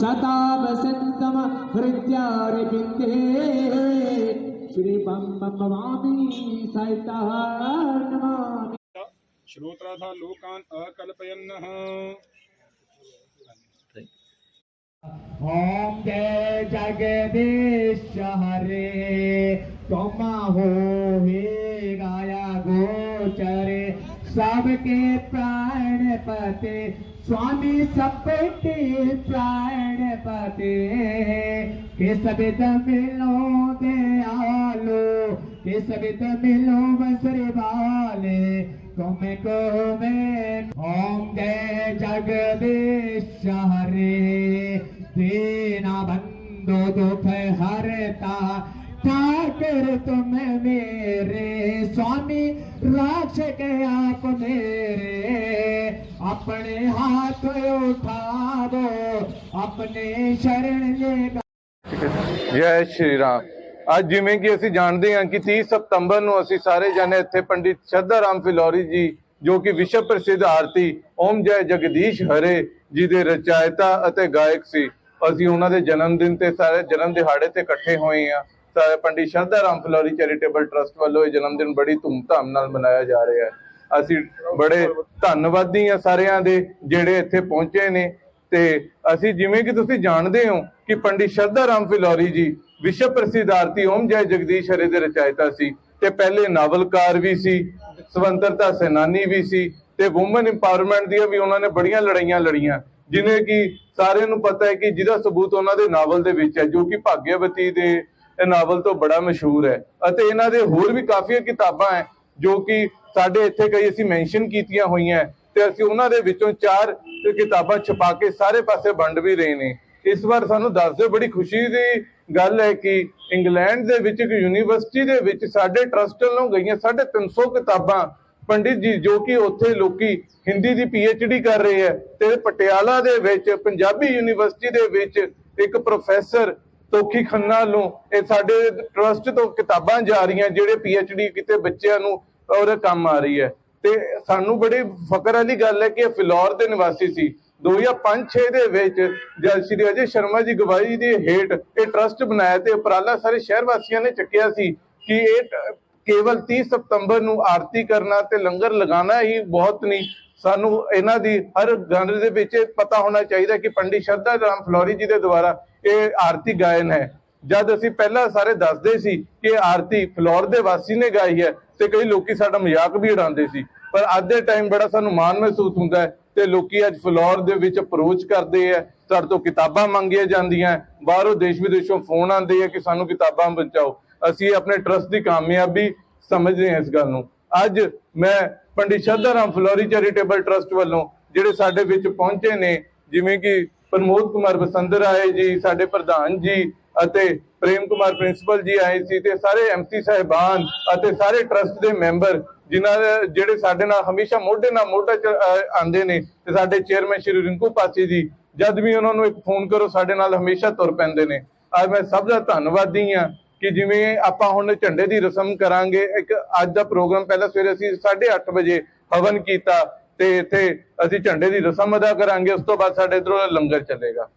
शतावसन्तम हृत्यारिपिन्दे श्री बम बम भवामी सहिता नमामि श्रोत्राथा लोकान् अकल्पयन्नः ओम जय जगदीश हरे तुम हो हे गाया गोचरे सबके प्राण पते स्वामी सबके प्राण पते किस विद मिलो दयालो किस विद मिलो बसरे वाले तुमको मैं ओम जय जगदीश हरे दीना बंधु दुख हरता ठाकुर तुम मेरे स्वामी रक्षक आप मेरे अपने हाथ उठा दो अपने शरण ले ਜੈ ਸ਼੍ਰੀ ਰਾਮ ਅੱਜ ਜਿਵੇਂ ਕਿ ਅਸੀਂ ਜਾਣਦੇ ਹਾਂ ਕਿ 30 ਸਤੰਬਰ ਨੂੰ ਅਸੀਂ ਸਾਰੇ ਜਣੇ ਇੱਥੇ ਪੰਡਿਤ ਸ਼ਰਧਾ ਰਾਮ ਫਿਲੌਰੀ ਜੀ ਜੋ ਕਿ ਵਿਸ਼ਵ ਪ੍ਰਸਿੱਧ ਆਰਤੀ ਓਮ ਜੈ ਜਗਦੀਸ਼ ਹਰੇ ਜੀ ਦੇ ਰਚਾਇਤਾ ਅਤੇ ਗਾਇਕ ਸੀ ਅਸੀਂ ਉਹਨਾਂ ਦੇ ਜਨਮ ਦਿਨ ਤੇ ਸਾਰੇ ਜਨਮ ਦਿਹਾੜੇ ਤੇ ਇਕੱਠੇ ਹੋਏ ਹਾਂ ਸਾਰੇ ਪੰਡਿਤ ਸ਼ਰਧਾ ਰਾਮ ਫਿਲੌਰੀ ਚੈਰੀਟੇਬਲ ਟਰਸਟ ਵੱਲੋਂ ਇਹ ਜਨਮ ਦਿਨ ਬੜੀ ਧੂਮਧਾਮ ਨਾਲ ਮਨਾਇਆ ਜਾ ਰਿਹਾ ਹੈ ਅਸੀਂ ਬੜੇ ਧੰਨਵਾਦੀ ਹਾਂ ਸਾਰਿਆਂ ਦੇ ਜਿਹੜੇ ਇੱਥੇ ਪਹੁੰਚੇ ਨੇ। ਤੇ ਅਸੀਂ ਜਿਵੇਂ ਕਿ ਤੁਸੀਂ ਜਾਣਦੇ ਹੋ ਕਿ ਪੰਡਿਤ ਸ਼ਰਧਾ ਰਾਮ ਫਿਲੌਰੀ ਜੀ ਵਿਸ਼ਵ ਪ੍ਰਸਿੱਧ ਆਰਤੀ ਓਮ ਜੈ ਜਗਦੀਸ਼ ਹਰੇ ਦੇ ਰਚਾਇਤਾ ਸੀ ਤੇ ਪਹਿਲੇ ਨਾਵਲਕਾਰ ਵੀ ਸੀ, ਸਵਤੰਤਰਤਾ ਸੈਨਾਨੀ ਵੀ ਸੀ ਤੇ ਔਮਨ ਇੰਪਾਵਰਮੈਂਟ ਦੀਆਂ ਵੀ ਉਹਨਾਂ ਨੇ ਬੜੀਆਂ ਲੜਾਈਆਂ ਲੜੀਆਂ, ਜਿਵੇਂ ਕਿ ਸਾਰਿਆਂ ਨੂੰ ਪਤਾ ਹੈ ਕਿ ਜਿਹਦਾ ਸਬੂਤ ਉਹਨਾਂ ਦੇ ਨਾਵਲ ਦੇ ਵਿੱਚ ਹੈ, ਜੋ ਕਿ ਭਾਗਿਆਵਤੀ ਦੇ ਨਾਵਲ ਤੋਂ ਬੜਾ ਮਸ਼ਹੂਰ ਹੈ। ਅਤੇ ਇਹਨਾਂ ਦੇ ਹੋਰ ਵੀ ਕਾਫੀ ਕਿਤਾਬਾਂ ਹੈ, ਜੋ ਕਿ ਸਾਡੇ ਇੱਥੇ ਕਈ ਅਸੀਂ ਮੈਂਸ਼ਨ ਕੀਤੀਆਂ ਹੋਈਆਂ ਤੇ ਅਸੀਂ ਉਹਨਾਂ ਦੇ ਵਿੱਚੋਂ ਚਾਰ ਕਿਤਾਬਾਂ ਛਪਾ ਕੇ ਸਾਰੇ ਪਾਸੇ ਵੰਡ ਵੀ ਰਹੇ ਨੇ। ਇਸ ਵਾਰ ਸਾਨੂੰ ਦੱਸ ਦਿਓ, ਬੜੀ ਖੁਸ਼ੀ ਦੀ ਗੱਲ ਹੈ ਕਿ ਇੰਗਲੈਂਡ ਦੇ ਵਿੱਚ, ਇੱਕ ਯੂਨੀਵਰਸਿਟੀ ਦੇ ਵਿੱਚ ਸਾਡੇ ਟਰਸਟ ਵੱਲੋਂ ਗਈਆਂ 350 ਕਿਤਾਬਾਂ ਪੰਡਿਤ ਜੀ, ਜੋ ਕਿ ਉੱਥੇ ਲੋਕੀ ਹਿੰਦੀ ਦੀ ਡੀ ਕਰ ਰਹੇ ਹੈ ਤੇ ਪਟਿਆਲਾ ਦੇ ਵਿੱਚ, ਪੰਜਾਬੀ ਯੂਨੀਵਰਸਿਟੀ ਦੇ ਵਿੱਚ ਇੱਕ ਪ੍ਰੋਫੈਸਰ ਤੋਖੀ ਖੰਨਾ ਵੱਲੋਂ ਇਹ ਸਾਡੇ ਟਰਸਟ ਤੋਂ ਕਿਤਾਬਾਂ ਜਾ ਰਹੀਆਂ, ਜਿਹੜੇ ਡੀ ਕਿਤੇ ਬੱਚਿਆਂ ਨੂੰ ਔਰ ਕੰਮ ਆ ਰਹੀ ਹੈ। ਤੇ ਸਾਨੂੰ ਬੜੀ ਫਕਰ ਵਾਲੀ ਗੱਲ ਹੈ ਕਿ ਇਹ ਫਿਲੌਰ ਦੇ ਨਿਵਾਸੀ ਸੀ। 2005-6 ਦੇ ਵਿੱਚ ਜਦ ਸ਼੍ਰੀ ਅਜੇ ਸ਼ਰਮਾ ਜੀ ਗਵਾਹੀ ਦੇ ਹੇਠ ਇਹ ਟਰਸਟ ਬਣਾਇਆ ਤੇ ਉਪਰਾਲਾ ਸਾਰੇ ਸ਼ਹਿਰ ਵਾਸੀਆਂ ਨੇ ਚੱਕਿਆ ਸੀ ਕਿ ਇਹ ਕੇਵਲ 30 ਸਤੰਬਰ ਨੂੰ ਆਰਤੀ ਕਰਨਾ ਤੇ ਲੰਗਰ ਲਗਾਉਣਾ ਹੀ ਬਹੁਤ ਨਹੀਂ। ਸਾਨੂੰ ਇਹਨਾਂ ਦੀ ਹਰ ਗਾਣੇ ਦੇ ਵਿੱਚ ਇਹ ਪਤਾ ਹੋਣਾ ਚਾਹੀਦਾ ਕਿ ਪੰਡਿਤ ਸ਼ਰਧਾ ਰਾਮ ਫਲੋਰੀ ਜੀ ਦੇ ਦੁਆਰਾ ਇਹ ਆਰਤੀ ਗਾਇਨ ਹੈ। ਜਦ ਅਸੀਂ ਪਹਿਲਾਂ ਸਾਰੇ ਦੱਸਦੇ ਸੀ ਕਿ ਇਹ ਆਰਤੀ ਫਲੋਰ ਦੇ ਵਾਸੀ ਨੇ ਗਾਈ ਹੈ ਤੇ ਕਈ ਲੋਕੀ ਸਾਡਾ ਮਜ਼ਾਕ ਵੀ ਉਡਾਉਂਦੇ ਸੀ। ਪਰ ਅੱਜ ਦੇ ਟਾਈਮ ਬੜਾ ਸਾਨੂੰ ਮਾਣ ਮਹਿਸੂਸ ਹੁੰਦਾ ਹੈ ਤੇ ਲੋਕੀ ਅੱਜ ਫਲੋਰ ਦੇ ਵਿੱਚ ਅਪਰੋਚ ਕਰਦੇ ਆ ਸਾਡੇ ਤੋਂ ਕਿਤਾਬਾਂ ਮੰਗੀਆਂ ਜਾਂਦੀਆਂ ਬਾਹਰੋਂ ਦੇਸ਼ ਵਿਦੇਸ਼ੋਂ ਫੋਨ ਆਉਂਦੇ ਆ ਕਿ ਸਾਨੂੰ ਕਿਤਾਬਾਂ ਪਹੁੰਚਾਓ ਅਸੀਂ ਆਪਣੇ ਟਰਸਟ ਦੀ ਕਾਮਯਾਬੀ ਸਮਝਦੇ ਹਾਂ ਇਸ ਗੱਲ ਨੂੰ। ਅੱਜ ਮੈਂ ਪੰਡਿਤ ਸ਼ਰਧਾ ਰਾਮ ਫਲੋਰੀ ਚੈਰੀਟੇਬਲ ਟਰਸਟ ਵੱਲੋਂ ਜਿਹੜੇ ਸਾਡੇ ਵਿੱਚ ਪਹੁੰਚੇ ਨੇ, ਜਿਵੇਂ ਕਿ ਪ੍ਰਮੋਦ ਕੁਮਾਰ ਬਸੰਦਰ ਆਏ ਜੀ, ਸਾਡੇ ਪ੍ਰਧਾਨ ਜੀ ਅਤੇ ਪ੍ਰੇਮ ਕੁਮਾਰ ਪ੍ਰਿੰਸੀਪਲ ਜੀ ਆਏ ਸੀ ਤੇ ਸਾਰੇ ਐਮਸੀ ਸਾਹਿਬਾਨ ਅਤੇ ਸਾਰੇ ਟਰਸਟ ਦੇ ਮੈਂਬਰ ਜਿਨ੍ਹਾਂ ਜਿਹੜੇ ਸਾਡੇ ਨਾਲ ਹਮੇਸ਼ਾ ਮੋਢੇ ਨਾਲ ਮੋਢਾ ਚ ਨੇ ਤੇ ਸਾਡੇ ਚੇਅਰਮੈਨ ਸ਼੍ਰੀ ਰਿੰਕੂ ਪਾਸੀ ਜੀ, ਜਦ ਵੀ ਉਹਨਾਂ ਨੂੰ ਇੱਕ ਫੋਨ ਕਰੋ, ਸਾਡੇ ਨਾਲ ਹਮੇਸ਼ਾ ਤੁਰ ਪੈਂਦੇ ਨੇ। ਅੱਜ ਮੈਂ ਸਭ ਦਾ ਧੰਨਵਾਦੀ ਹਾਂ ਕਿ ਜਿਵੇਂ ਆਪਾਂ ਹੁਣ ਝੰਡੇ ਦੀ ਰਸਮ ਕਰਾਂਗੇ, ਇੱਕ ਅੱਜ ਦਾ ਪ੍ਰੋਗਰਾਮ ਪਹਿਲਾਂ ਸਵੇਰੇ ਅਸੀਂ 8:30 ਵਜੇ ਹਵਨ ਕੀਤਾ ਤੇ ਇੱਥੇ ਅਸੀਂ ਝੰਡੇ ਦੀ ਰਸਮ ਅਦਾ ਕਰਾਂਗੇ, ਉਸ ਤੋਂ ਬਾਅਦ ਸਾਡੇ ਇਧਰੋਂ ਲੰਗਰ ਚੱਲੇਗਾ।